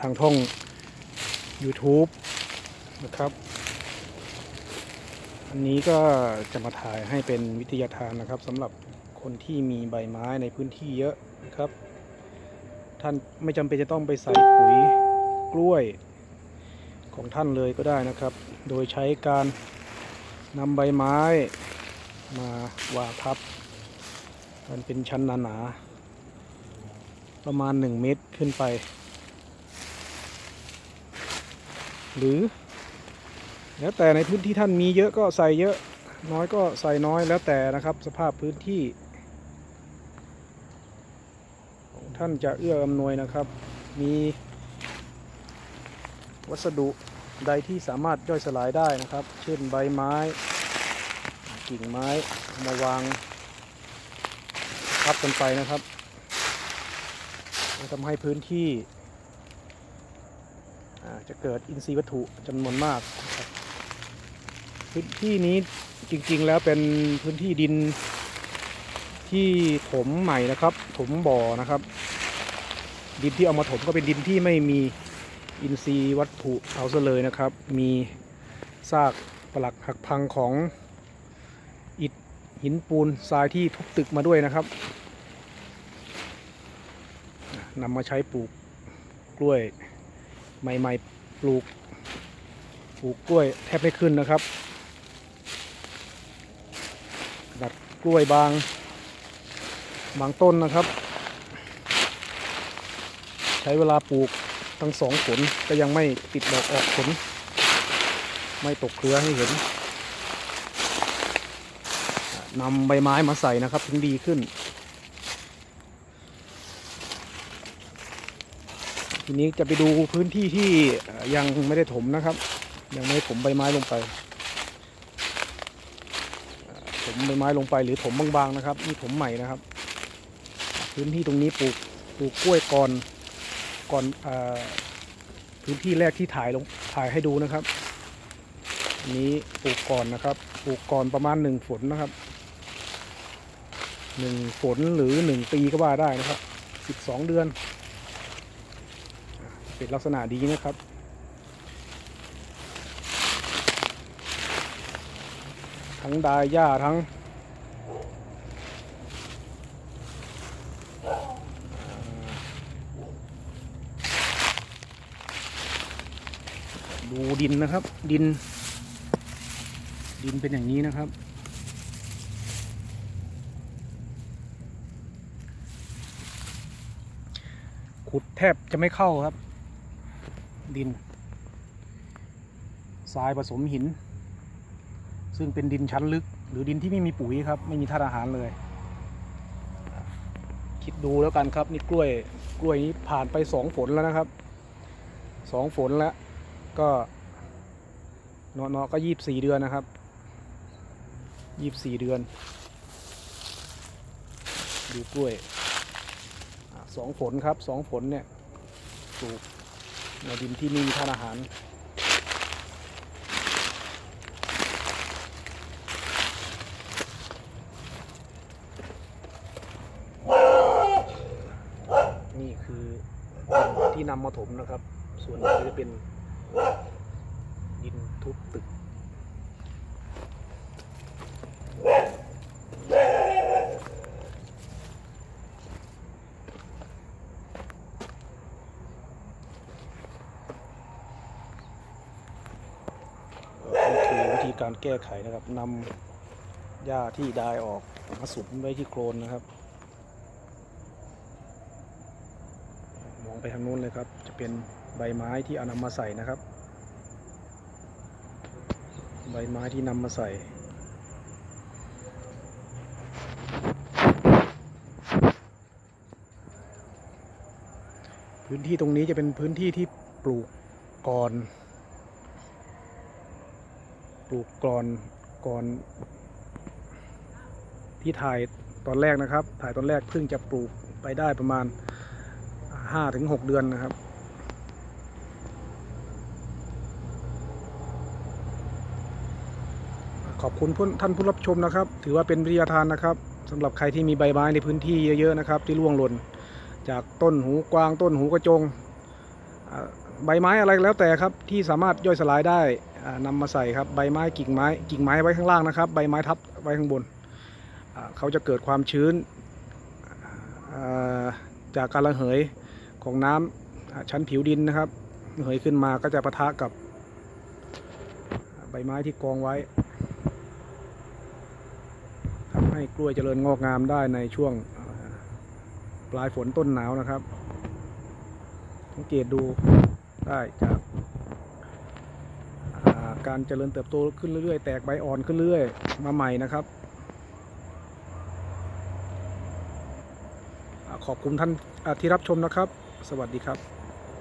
ทางท่อง YouTube นะครับ อันนี้ก็จะมาถ่ายให้เป็นวิทยาทานนะครับสำหรับคนที่มีใบไม้ในพื้นที่เยอะนะครับ ท่านไม่จำเป็นจะต้องไปใส่ปุ๋ยกล้วยของท่านเลยก็ได้นะครับ โดยใช้การนำใบไม้มาวางทับ มันเป็นชั้นหนาๆประมาณ 1 เมตรขึ้นไป หรือ แล้วแต่ในพื้นที่ท่านมีเยอะก็ใส่เยอะน้อยก็ใส่น้อยแล้วแต่นะครับ สภาพพื้นที่ ท่านจะเอื้ออำนวยนะครับ มีวัสดุใดที่สามารถย่อยสลายได้นะครับ เช่นใบไม้ กิ่งไม้มาวางทับกันไปนะครับทำให้พื้นที่ จะเกิดอินทรีย์วัตถุจำนวนมากพื้นที่นี้จริงๆแล้วเป็นพื้นที่ดินที่ถมใหม่นะครับ ถมบ่อนะครับ ดินที่เอามาถมก็เป็นดินที่ไม่มีอินทรีย์วัตถุเอาซะเลยนะครับ มีซากปลักหักพังของอิฐหินปูนทรายที่ทุบตึกมาด้วยนะครับนำมาใช้ปลูกกล้วย ใหม่ๆปลูกปลูกกล้วยแทบไม่ขึ้นนะครับ ดัดกล้วยบางบางต้นนะครับ ใช้เวลาปลูกทั้งสองผลก็ยังไม่ติดดอกออกผล ไม่ตกเครือให้เห็นนำใบไม้มาใส่นะครับ ถึงดีขึ้น ทีนี้จะไปดูพื้นที่ที่ยังไม่ได้ถมนะครับ ยังไม่ได้ถมใบไม้ลงไปถมใบไม้ลงไปหรือถมบางๆนะครับนี่ถมใหม่นะครับ พื้นที่ตรงนี้ปลูกปลูกกล้วยก่อนก่อนอพื้นที่แรกที่ถ่ายลงถ่ายให้ดูนะครับอันนี้ปลูกก่อนนะครับปลูกก่อนประมาณหนึ่งฝนนะครับหนึ่งฝนหรือหนึ่งปีก็ว่าได้นะครับสิบสองเดือน เป็นลักษณะดีนะครับ ทั้งดายหญ้าทั้งดูดินนะครับ ดิน ดินเป็นอย่างนี้นะครับ ขุดแทบจะไม่เข้าครับ ดินทรายผสมหิน ซึ่งเป็นดินชั้นลึก หรือดินที่ไม่มีปุ๋ยครับ ไม่มีธาตุอาหารเลย คิดดูแล้วกันครับนี่กล้วยกล้วยนี้ผ่านไปสองฝนแล้วนะครับสองฝนแล้วก็เนาะๆก็ยี่บสี่เดือนนะครับยี่บสี่เดือน ดูกล้วยสองฝนครับสองฝนเนี่ยปลูก ในดินที่ม่มีธาตุอาหาร นี่คือดินที่นำมาถมนะครับ ส่วนใหญ่จะเป็นดินทุบตึกนี่คือวิธี การแก้ไขนะครับนำหญ้าที่ไดายออกมาสุมไว้ที่โคลนนะครับ มองไปทางนู้นเลยครับ จะเป็นใบไม้ที่เอานำมาใส่นะครับ ใบไม้ที่นำมาใส่พื้นที่ตรงนี้จะเป็นพื้นที่ที่ปลูกก่อน ปลูกก่อนก่อนที่ถ่ายตอนแรกนะครับ ถ่ายตอนแรกเพิ่งจะปลูกไปได้ประมาณ5-6ถึง6เดือนนะครับขอบคุณท่านผู้รับชมนะครับ ถือว่าเป็นวิทยาทานนะครับสำหรับใครที่มีใบไม้ในพื้นที่เยอะๆนะครับ ที่ร่วงหล่นจากต้นหูกวางต้นหูกระจง ใบไม้อะไรแล้วแต่ครับที่สามารถย่อยสลายได้อ่านำมาใส่ครับใบไม้กิ่งไม้กิ่งไม้ไว้ข้างล่างนะครับ ใบไม้ทับไว้ข้างบนเขาจะเกิดความชื้นจากการระเหยของน้ำอ่าชั้นผิวดินนะครับเหยขึ้นมาก็จะปะทะกับ ใบไม้ที่กองไว้ทำให้กล้วยเจริญงอกงามได้ในช่วงปลายฝนต้นหนาวนะครับ สังเกตดู ได้จากาการเจริญเติบโตขึ้นเรื่อยๆ แตกใบอ่อนขึ้นเรื่อยมาใหม่นะครับอขอบคุณท่านที่รับชมนะครับ สวัสดีครับ